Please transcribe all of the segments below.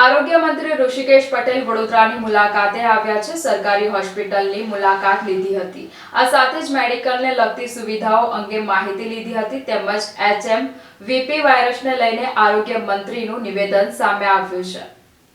આરોગ્ય મંત્રી ઋષિકેશ પટેલ વડોદરાની મુલાકાતે આવ્યા છે. સરકારી હોસ્પિટલની મુલાકાત લીધી હતી. આ સાથે જ મેડિકલને લગતી સુવિધાઓ અંગે માહિતી લીધી હતી. તેમજ એચએમ વીપી વાયરસને લઈને આરોગ્ય મંત્રીનું નિવેદન સામે આવ્યું છે.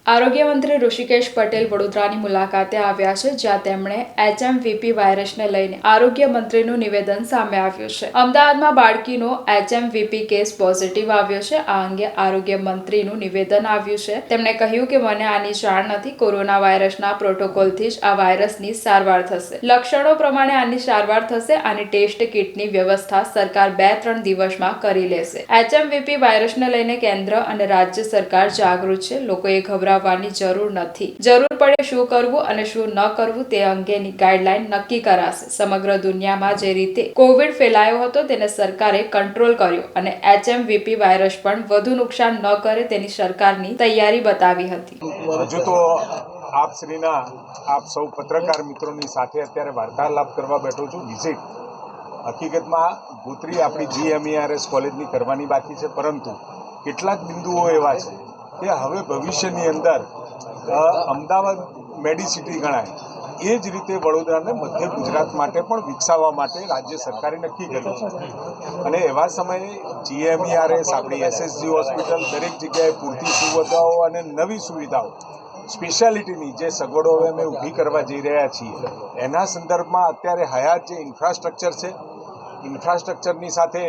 આરોગ્ય મંત્રી ઋષિકેશ પટેલ વડોદરાની મુલાકાતે આવ્યા છે, જ્યાં તેમણે એચએમવીપી વાયરસને લઈને આરોગ્ય મંત્રીનું નિવેદન સામે આવ્યું છે. અમદાવાદમાં બાળકીનો એચએમવીપી કેસ પોઝિટિવ આવ્યો છે. આ અંગે આરોગ્ય મંત્રીનું નિવેદન આવ્યું છે. તેમણે કહ્યું કે મને આની જાણ નથી, કોરોના વાયરસના પ્રોટોકોલથી જ આ વાયરસની સારવાર થશે. લક્ષણો પ્રમાણે આની સારવાર થશે. આની ટેસ્ટ કિટની વ્યવસ્થા સરકાર બે ત્રણ દિવસમાં કરી લેશે. એચએમવીપી વાયરસને લઈને કેન્દ્ર અને રાજ્ય સરકાર જાગૃત છે. લોકોએ ગભરાવાની જરૂર નથી. જરૂર પડે શું કરવું અને શું ન કરવું તે અંગેની ગાઈડલાઈન નક્કી કરાશે. સમગ્ર દુનિયામાં જે રીતે કોવિડ ફેલાયો હતો તેને સરકારે કંટ્રોલ કર્યો અને એચએમવીપી વાયરસ પણ વધુ નુકસાન ન કરે તેની સરકારની તૈયારી બતાવી હતી. આપ શ્રીના, આપ સૌ પત્રકાર મિત્રોની સાથે અત્યારે વાર્તાલાપ કરવા બેઠો છું. વિઝિટ. હકીકતમાં ગોત્રી આપણી જીએમઈઆરએસ કોલેજની કરવાની બાકી છે, પરંતુ કેટલાક બિંદુઓ એવા છે કે હવે ભવિષ્યની અંદર અમદાવાદ મેડિસિટી ગણાય, એ જ રીતે વડોદરાને મધ્ય ગુજરાત માટે પણ વિકસાવવા માટે રાજ્ય સરકારે નક્કી કર્યું છે. અને એવા સમયે જીએમઈઆરએસ આપણી એસએસજી હોસ્પિટલ, દરેક જગ્યાએ પૂરતી સુવિધાઓ અને નવી સુવિધાઓ, સ્પેશિયાલિટીની જે સગવડો હવે અમે ઊભી કરવા જઈ રહ્યા છીએ, એના સંદર્ભમાં અત્યારે હયાત જે ઇન્ફ્રાસ્ટ્રક્ચર છે, ઇન્ફ્રાસ્ટ્રક્ચરની સાથે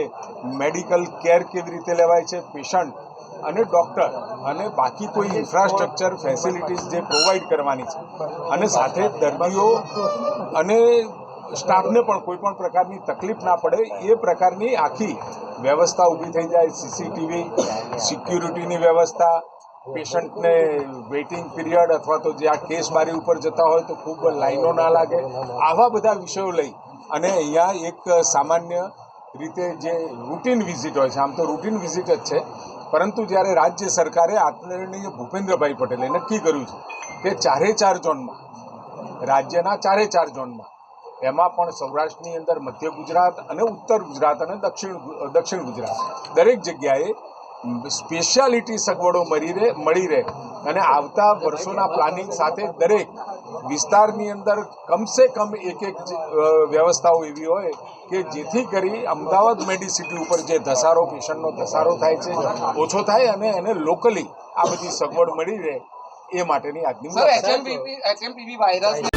મેડિકલ કેર કેવી રીતે લેવાય છે, પેશન્ટ અને ડૉક્ટર અને બાકી કોઈ ઇન્ફ્રાસ્ટ્રક્ચર ફેસિલિટીઝ જે પ્રોવાઈડ કરવાની છે. અને સાથે દર્દીઓ અને સ્ટાફને પણ કોઈ પણ પ્રકારની તકલીફ ના પડે, એ પ્રકારની આખી વ્યવસ્થા ઊભી થઈ જાય. સીસીટીવી સિક્યુરિટીની વ્યવસ્થા પેશન્ટને વેઇટિંગ પીરિયડ અથવા તો જે આ કેસ બારી ઉપર જતા હોય તો ખૂબ લાઈનો ના લાગે. આવા બધા વિષયો લઈ અને અહીંયા એક સામાન્ય રીતે જે રૂટીન વિઝિટ હોય છે, આમ તો રૂટીન વિઝિટ જ છે, પરંતુ જ્યારે રાજ્ય સરકારે આદરણીય ભૂપેન્દ્રભાઈ પટેલે નક્કી કર્યું છે કે ચારે ચાર ઝોનમાં, રાજ્યના ચારે ચાર ઝોનમાં, એમાં પણ સૌરાષ્ટ્રની અંદર મધ્ય ગુજરાત અને ઉત્તર ગુજરાત અને દક્ષિણ દક્ષિણ ગુજરાત, દરેક જગ્યાએ સ્પેશિયાલિટી સગવડો મળી રહે મળી રહે અને આવતા વર્ષોના પ્લાનિંગ સાથે દરેક વિસ્તારની અંદર કમસે કમ એક એક વ્યવસ્થાઓ એવી હોય કે જેથી કરી અમદાવાદ મેડિસિટી ઉપર જે ધસારો પેશન્ટનો ધસારો થાય છે ઓછો થાય અને એને લોકલી આ બધી સગવડ મળી રહે એ માટેની આજની વાયરસ